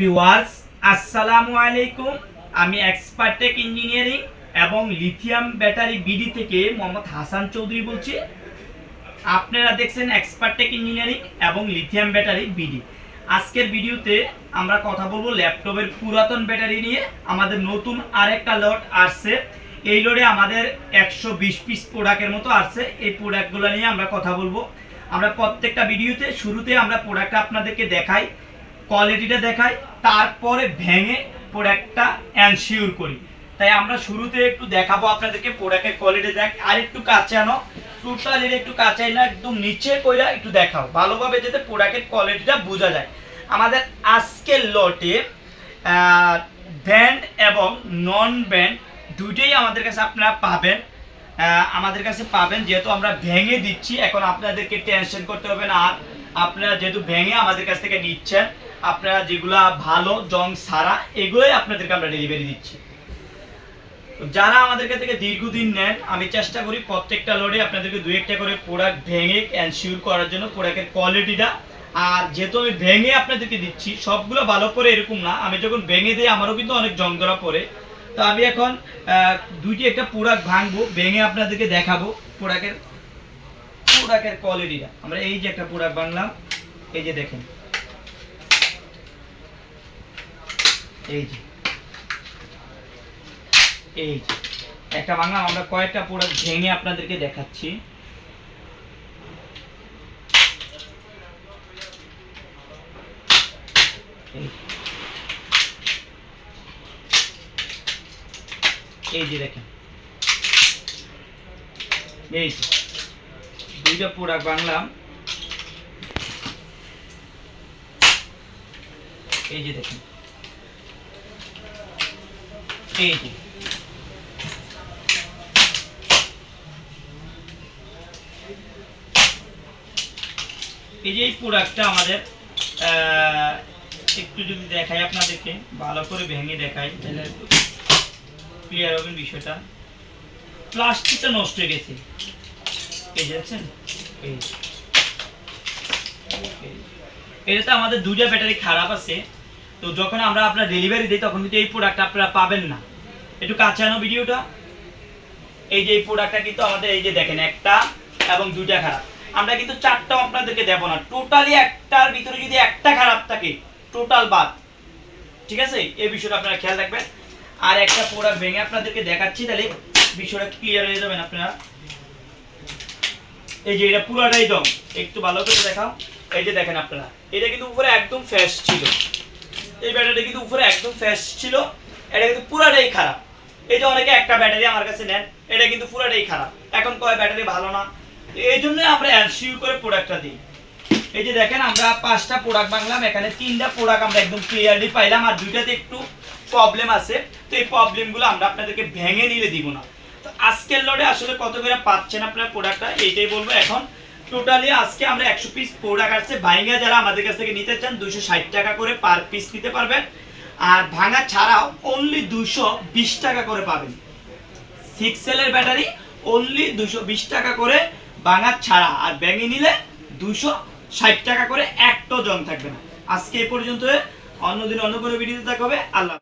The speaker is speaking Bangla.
ভিউয়ার্স, আসসালামু আলাইকুম। আমি এক্সপার্টেক ইঞ্জিনিয়ারিং এবং লিথিয়াম ব্যাটারি বিডি থেকে মোহাম্মদ হাসান চৌধুরী বলছি। আপনারা দেখছেন এক্সপার্টেক ইঞ্জিনিয়ারিং এবং লিথিয়াম ব্যাটারি বিডি। আজকের ভিডিওতে আমরা কথা বলব ল্যাপটপের পুরাতন ব্যাটারি নিয়ে। আমাদের নতুন আরেকটা লট আসছে। এই লোডে আমাদের একশো বিশ পিস প্রোডাক্টের মতো আসছে। এই প্রোডাক্টগুলো নিয়ে আমরা কথা বলব। আমরা প্রত্যেকটা ভিডিওতে শুরুতে আমরা প্রোডাক্টটা আপনাদেরকে দেখাই। কোয়ালিটিটা দেখাই, তারপরে ভেঙে প্রোডাক্টটা অ্যানশিওর করি। তাই আমরা শুরুতে একটু দেখাবো আপনাদেরকে প্রোডাক্টের কোয়ালিটি দেখ, আর একটু কাছে আনো। টোটাল এটা একটু কাঁচাই না একদম নিচে কইরা একটু দেখাও। ভালোভাবে যাতে প্রোডাক্টের কোয়ালিটিটা বোঝা যায়। আমাদের আজকের লটে ব্যান্ড এবং নন ব্যান্ড দুইটাই আমাদের কাছে আপনারা পাবেন। আমাদের কাছে পাবেন, যেহেতু আমরা ভেঙে দিচ্ছি, এখন আপনাদেরকে টেনশন করতে হবে না। আর আপনারা যেহেতু ভেঙে আমাদের কাছ থেকে নিচ্ছেন আপনারা যেগুলা ভালো, জং, সারা, এগুলোই আপনাদেরকে আমরা ডেলিভারি দিচ্ছি। যারা আমাদের কাছ থেকে দীর্ঘদিন নেন, আমি চেষ্টা করি প্রত্যেকটা লোডে আপনাদেরকে দুই একটা করে প্রোডাক্ট ভেঙে এনশিওর করার জন্য প্রোডাক্টের কোয়ালিটিটা আর যেহেতু আমি ভেঙে আপনাদেরকে দিচ্ছি, সবগুলো ভালো করে এরকম না, আমি যখন ভেঙে দিই, আমারও কিন্তু অনেক জং ধরা পড়ে। তো আমি এখন দুইটি একটা প্রোডাক্ট ভাঙবো, ভেঙে আপনাদেরকে দেখাবো প্রোডাক্টের প্রোডাক্টের কোয়ালিটিটা আমরা এই যে একটা প্রোডাক্ট বাংলাম এই যে দেখেন। এই যে। এই যে। একটা বাংলাম আমরা কয়েকটা প্রোডাক্ট ভেঙে আপনাদেরকে দেখাচ্ছি। এই যে। দেখেন। এই যে। দুইটা প্রোডাক্ট বাংলাম এই যে দেখেন। এই এই যে এই প্রোডাক্টটা আমাদের একটু যদি দেখাই আপনাদেরকে, ভালো করে ভেঙে দেখাই, তাহলে ক্লিয়ার হবেন বিষয়টা। প্লাস্টিকটা নষ্ট হয়ে গেছে। এই যে দেখছেন? এই। এটাতে আমাদের দুইটা ব্যাটারি খারাপ আছে। তো যখন আমরা আপনার ডেলিভারি দিই, তখন কিন্তু এই প্রোডাক্ট আপনারা পাবেন না। একটু কাছে আনো ভিডিওটা। এই যে এই প্রোডাক্টটা কিন্তু আমাদের এই যে দেখেন, একটা এবং দুইটা খারাপ। আমরা কিন্তু চারটাও আপনাদেরকে দেবো না। টোটালি একটার ভিতরে যদি একটা খারাপ থাকে টোটাল বাদ। ঠিক আছে? এই বিষয়টা আপনারা খেয়াল রাখবেন। আর একটা প্রোডাক্ট ভেঙে আপনাদেরকে দেখাচ্ছি, তাহলে বিষয়টা ক্লিয়ার হয়ে যাবেন আপনারা। এই যে এটা পুরোটাই দম। একটু ভালো করে দেখাও। এই যে দেখেন আপনারা, এটা কিন্তু উপরে একদম ফ্রেশ ছিল। এই ব্যাটারিটা কিন্তু উপরে একদম ফ্রেশ ছিল। এটা কিন্তু পুরাটাই খারাপ। এই যে অনেকে একটা ব্যাটারি আমার কাছে নেন, এটা কিন্তু পুরাটাই খারাপ। এখন কয় ব্যাটারি ভালো না। এই জন্যই আমরা এনসিউ করে প্রোডাক্টটা দিই। এই যে দেখেন, আমরা পাঁচটা প্রোডাক্ট বাংলাম এখানে তিনটা প্রোডাক্ট আমরা একদম ক্লিয়ারলি পাইলাম, আর দুইটাতে একটু প্রবলেম আছে। তো এই প্রবলেমগুলো আমরা আপনাদেরকে ভেঙে নিলে দিব না। তো আজকের লোডে আসলে কত করে পাচ্ছেন আপনার প্রোডাক্টটা এইটাই বলব এখন। টোটালি আজকে আমরা একশো পিস প্রোডাক্ট আসছে ভাইঙ্গা যারা আমাদের কাছ থেকে নিতে চান দুশো ষাট টাকা করে পার পিস নিতে পারবেন। আর ভাঙা ছাড়াও অনলি দুশো বিশ টাকা করে পাবেন। সিক্স সেলের ব্যাটারি অনলি দুশো বিশ টাকা করে ভাঙা ছাড়া। আর ব্যাঙে নিলে দুশো ষাট টাকা করে একটাও জং থাকবে না। আজকে এ পর্যন্ত অন্যদিন অন্য কোনো ভিডিওতে দেখা হবে। আল্লাহ